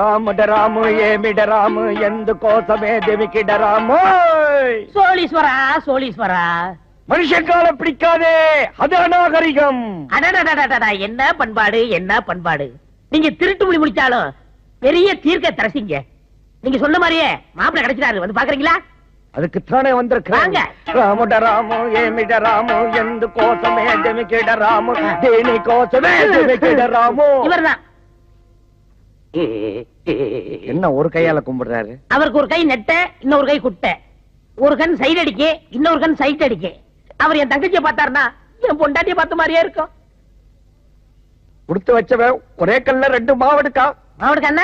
ராமுடராமு ஏமிடராமு எந்து கோசமே தேவிக்கிடராமு சோழீஸ்வரா சோழீஸ்வரா. மனுஷன் கால பிடிக்காதே அது அநாகரிகம். என்ன பண்பாடு என்ன பண்பாடு நீங்க திருட்டு முடி முடிச்சாலும் பெரிய தீர்க்க தரசிங்க நீங்க சொன்ன மாதிரியே மாப்பிள்ள கிடைச்சிட்டாரு வந்து பாக்குறீங்களா அதுக்கு தானே வந்திருக்காங்க ராமுட ராமு ஏமிட ராமு எந்த கோசமே ஜெமிக்கிட ராமு தேனி கோசமே ஜெமிக்கிட ராமு இவர்தான் என்ன ஒரு கையால கும்பிடுறாரு? அவருக்கு ஒரு கை நெட்ட இன்னொரு கை குட்டை. ஒரு கண் சைடு அடிக்க இன்னொரு கண் சைட் அடிக்க. அவர் என் தங்கச்சியை பார்த்தாருன்னா என் பொண்டாட்டிய பார்த்த மாதிரியே இருக்கும். கொடுத்து வச்சவன் ஒரே கல்ல ரெண்டு மாவெடுக்கா? என்ன?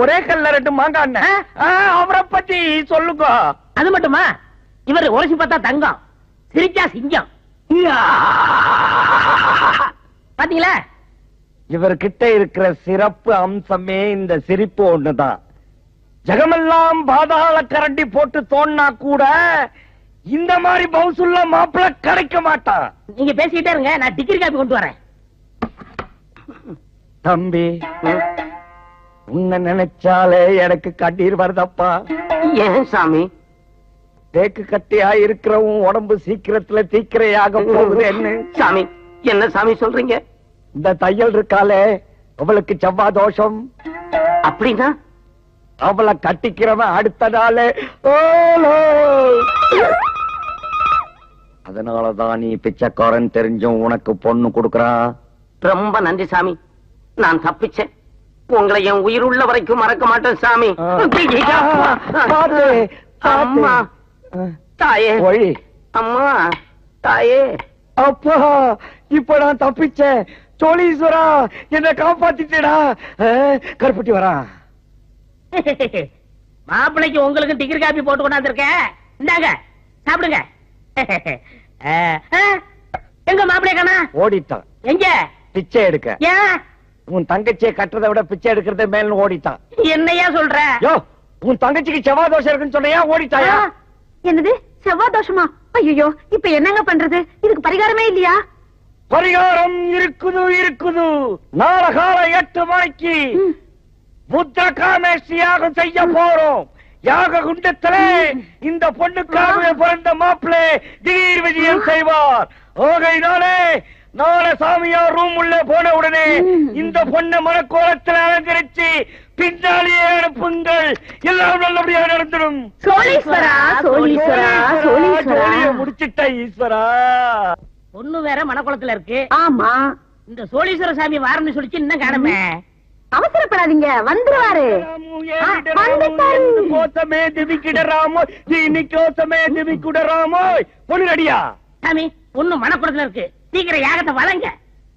ஒரே கல்ல ரெண்டு மாங்காய் அண்ணன். அவரை பத்தி சொல்லுங்க. அது மட்டுமா? இவர் உரைச்சு பார்த்தா தங்கம் சிரிச்சா சிங்கம். பாத்தீங்களா இவர்கிட்ட இருக்கிற சிறப்பு அம்சமே இந்த சிரிப்பு ஒண்ணுதான். ஜெகமெல்லாம் பாதாள கரண்டி போட்டு தோன்னா கூட இந்த மாதிரி பவுசுள்ள மாப்பிள கிடைக்க மாட்டான். நீங்க பேசிக்கிட்டே இருங்க நான் டிகிரி காப்பி கொண்டு வரேன். தம்பி உன்னை நினைச்சாலே எனக்கு கண்ணீர் வருதப்பா. ஏன் சாமி? தேக்கு கட்டியா இருக்கிற உன் உடம்பு சீக்கிரத்துல தீக்கிரையாக போகுதுன்னு சாமி என்ன சாமி சொல்றீங்க? இந்த தையல் இருக்காளே அவளுக்கு செவ்வாய் தோஷம். அப்படின்னா? அவளை கட்டிக்கிறவன் அடுத்த நாளே. அதனாலதான் நீ பிச்சைக்காரன் தெரிஞ்சும் உனக்கு பொண்ணு கொடுக்கறான் ரொம்ப நன்றி சாமி. நான் தப்பிச்சேன். உங்களை என் உயிர் உள்ள வரைக்கும் மறக்க மாட்டேன் சாமி. அம்மா. தாயே. அம்மா. தாயே. அப்பா இப்ப நான் தப்பிச்சேன். சோழீஸ்வரா என்ன காப்பாத்திட்டேடா. அஹ், கருப்பட்டி வரான் மாப்பிள்ளைக்கு உங்களுக்கு டிகிரி காப்பி போட்டு கொண்டாந்துருக்கேன் இந்தாங்க சாப்பிடுங்க. எங்க மாப்பிள்ளை காணா? ஓடிட்டான். எங்க? பிச்சை எடுக்க. ஏன்? உன் தங்கச்சியை கட்டுறதை விட பிச்சை எடுக்கிறத மேல ஓடிட்டான். என்னையா சொல்ற? யோ உன் தங்கச்சிக்கு செவ்வாய் தோஷம் இருக்குன்னு சொன்னையா ஓடிட்டாயா? என்னது? செவ்வாய் தோஷமா? ஐயோ இப்ப என்னங்க பண்றது? இதுக்கு பரிகாரமே இல்லையா? பரிகாரம் இருக்குது இருக்குது. நாளை காலை எட்டு மணிக்கு புத்த காமேஷ் யாகம் செய்ய போறோம். யாக குண்டத்துல இந்த பொண்ணுக்காகவே பிறந்த மாப்பிள்ளை திடீர் விஜயம் செய்வார். ஆகையினாலே நாளை சாமியார் ரூம் உள்ள போன உடனே இந்த பொண்ணை மனக்கோலத்தில் அலங்கரிச்சு பின்னாலேயே அனுப்புங்கள் எல்லாம் நல்லபடியாக நடந்துடும் சோழீஸ்வரா சோழீஸ்வரா சோழீஸ்வரா ஜோலியை முடிச்சிட்ட ஈஸ்வரா பொண்ணு வேற மனக்குளத்துல இருக்கு ஆமா இந்த சோழீஸ்வர சாமி வாரம்னு சொல்லிச்சு இன்னும் காணமே அவசரப்படாதீங்க வந்துருவாரு வந்துட்டாரு. கோசமே திவிக்கிடராமோ தீனி கோசமே திவிக்குடராமோ பொண்ணு ரெடியா சாமி பொண்ணு மனக்குளத்துல இருக்கு சீக்கிரம் யாகத்தை வளங்க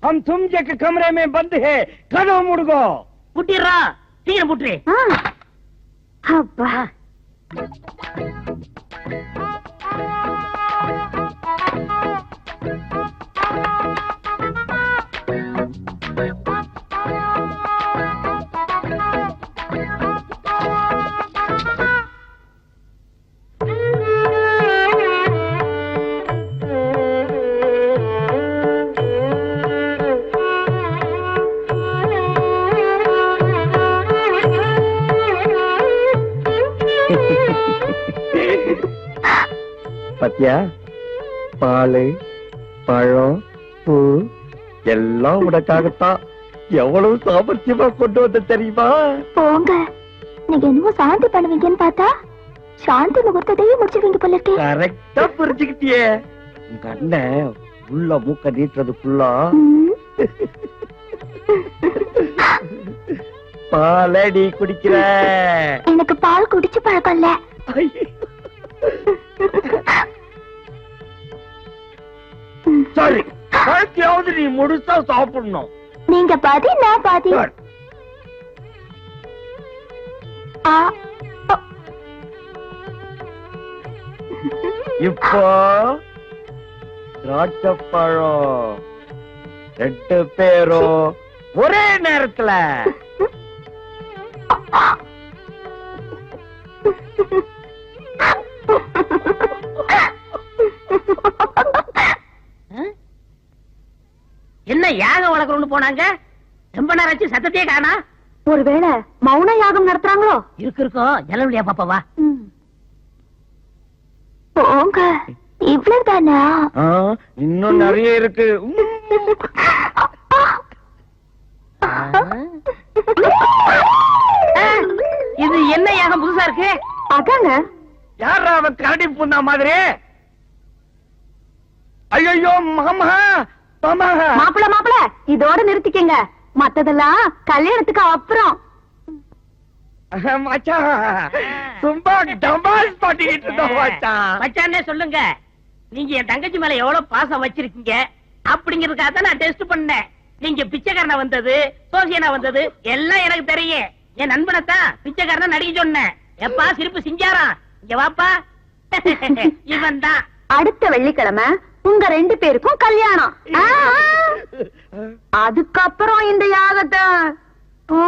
हम तुम के कमरे में बंद है कदम मुड़गो புட்டிடுறோம் சீக்கிரம் புட்டு ஆ. அப்பா பத்தியா பாலு பழம் பூ எல்லாம் உனக்காகத்தான். எவ்வளவு சாமர்த்தியமா கொண்டு வந்த தெரியுமா? போங்க. நீங்க என்னமோ சாந்தி பண்ணுவீங்கன்னு பார்த்தா சாந்தி முகூர்த்தத்தையும் முடிச்சிருவீங்க போல இருக்கே. கரெக்டா புரிஞ்சுக்கிட்டியே. உங்க அண்ணன் உள்ள மூக்க நீட்டுறதுக்குள்ள பாலடி குடிக்கிற. எனக்கு பால் குடிச்சு பழக்கம் இல்ல. சரி பழத்தையாவது நீ முழுசா சாப்பிடணும். நீங்க பாதி நான் பாதி. இப்போ திராட்சைப்பழம். ரெண்டு பேரும் ஒரே நேரத்துல என்ன யாகம் வளர்க்கணும்னு போனாங்க? ரொம்ப நேரம் ஆச்சு சத்தத்தையே காணா. ஒருவேளை மௌன யாகம் நடத்துறாங்களோ? இருக்கு இருக்கும் ஜலவழியா பாப்பா வா. போங்க. இவ்வளவுதானா? ஆ, இன்னும் நிறைய இருக்கு. இது என்ன யாகம் புதுசா இருக்கு? அதாங்க யாரா அவன் கரடி பூந்தா மாதிரி? ஐயோ மாப்பிள மாப்பிள இதோட நிறுத்திக்கங்க. மத்ததெல்லாம் கல்யாணத்துக்கு அப்புறம். சொல்லுங்க. நீங்க என் தங்கச்சி மேல எவ்வளவு பாசம் வச்சிருக்கீங்க? அப்படிங்கறதுக்காக தான் நான் டெஸ்ட் பண்ணேன். நீங்க பிச்சைக்காரனா வந்தது சோசியனா வந்தது எல்லாம் எனக்கு தெரியும். என் நண்பனை தான் பிச்சைக்காரனா நடிக்க சொன்னேன். எப்பா சிரிப்பு சிங்காரம் இங்க வாப்பா. இவன் தான் அடுத்த வெள்ளிக்கிழமை உங்க ரெண்டு பேருக்கும் கல்யாணம். அதுக்கப்புறம் இந்த யாகத்தை. ஓ.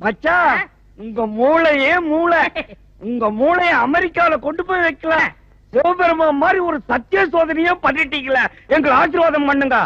மச்சான் உங்க மூளையே மூளை. உங்க மூளைய அமெரிக்கால கொண்டு போய் வைக்கல. சிவபெருமான் மாதிரி ஒரு சத்திய சோதனையே பண்ணிட்டீங்களே. எங்களை ஆசீர்வாதம் பண்ணுங்க.